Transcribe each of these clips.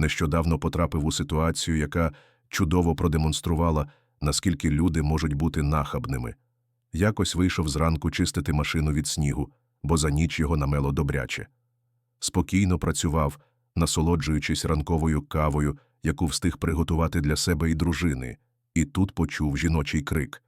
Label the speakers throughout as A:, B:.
A: Нещодавно потрапив у ситуацію, яка чудово продемонструвала, наскільки люди можуть бути нахабними. Якось вийшов зранку чистити машину від снігу, бо за ніч його намело добряче. Спокійно працював, насолоджуючись ранковою кавою, яку встиг приготувати для себе і дружини, і тут почув жіночий крик.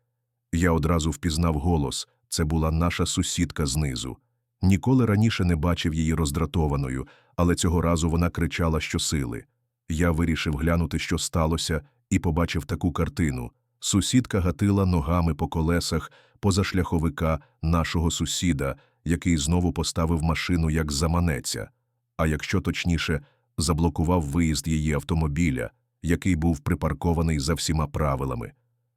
A: Я одразу впізнав голос це була наша сусідка знизу. Ніколи раніше не бачив її роздратованою, але цього разу вона кричала щосили. Я вирішив глянути, що сталося, і побачив таку картину. Сусідка гатила ногами по колесах позашляховика нашого сусіда, який знову поставив машину як заманеться, а якщо точніше, заблокував виїзд її автомобіля, який був припаркований за всіма правилами.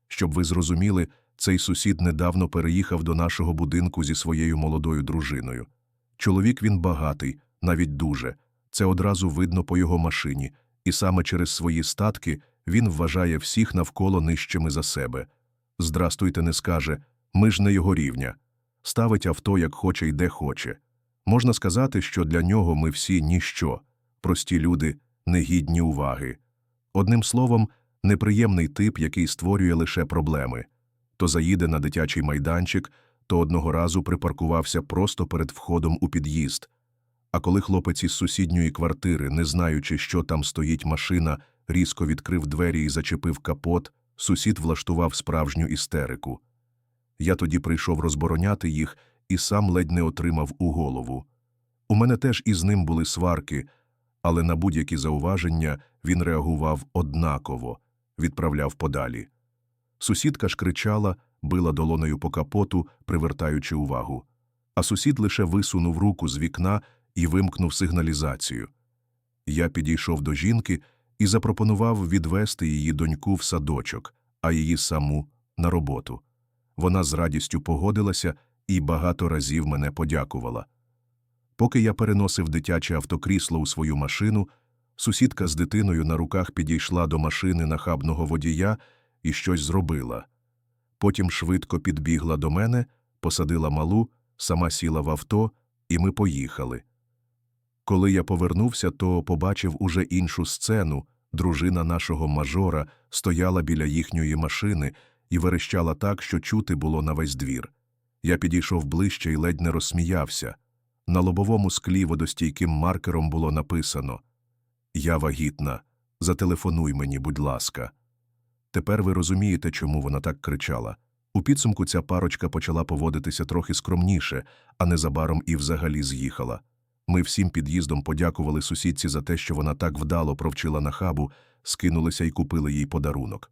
A: Щоб ви зрозуміли, цей сусід недавно переїхав до нашого будинку зі своєю молодою дружиною. Чоловік він багатий, навіть дуже. Це одразу видно по його машині, і саме через свої статки він вважає всіх навколо нижчими за себе. Здрастуйте, не скаже, ми ж не його рівня. Ставить авто, як хоче і де хоче. Можна сказати, що для нього ми всі ніщо, прості люди, негідні уваги. Одним словом, неприємний тип, який створює лише проблеми. То заїде на дитячий майданчик, то одного разу припаркувався просто перед входом у під'їзд. А коли хлопець із сусідньої квартири, не знаючи, що там стоїть машина, різко відкрив двері і зачепив капот, сусід влаштував справжню істерику. Я тоді прийшов розбороняти їх і сам ледь не отримав у голову. У мене теж із ним були сварки, але на будь-які зауваження він реагував однаково, відправляв подалі. Сусідка ж кричала, била долонею по капоту, привертаючи увагу. А сусід лише висунув руку з вікна і вимкнув сигналізацію. Я підійшов до жінки і запропонував відвести її доньку в садочок, а її саму на роботу. Вона з радістю погодилася і багато разів мене подякувала. Поки я переносив дитяче автокрісло у свою машину, сусідка з дитиною на руках підійшла до машини нахабного водія і щось зробила. Потім швидко підбігла до мене, посадила малу, сама сіла в авто, і ми поїхали. Коли я повернувся, то побачив уже іншу сцену. Дружина нашого мажора стояла біля їхньої машини і верещала так, що чути було на весь двір. Я підійшов ближче і ледь не розсміявся. На лобовому склі водостійким маркером було написано Я вагітна. Зателефонуй мені, будь ласка. Тепер ви розумієте, чому вона так кричала. У підсумку ця парочка почала поводитися трохи скромніше, а незабаром і взагалі з'їхала. Ми всім під'їздом подякували сусідці за те, що вона так вдало провчила нахабу, скинулися і купили їй подарунок.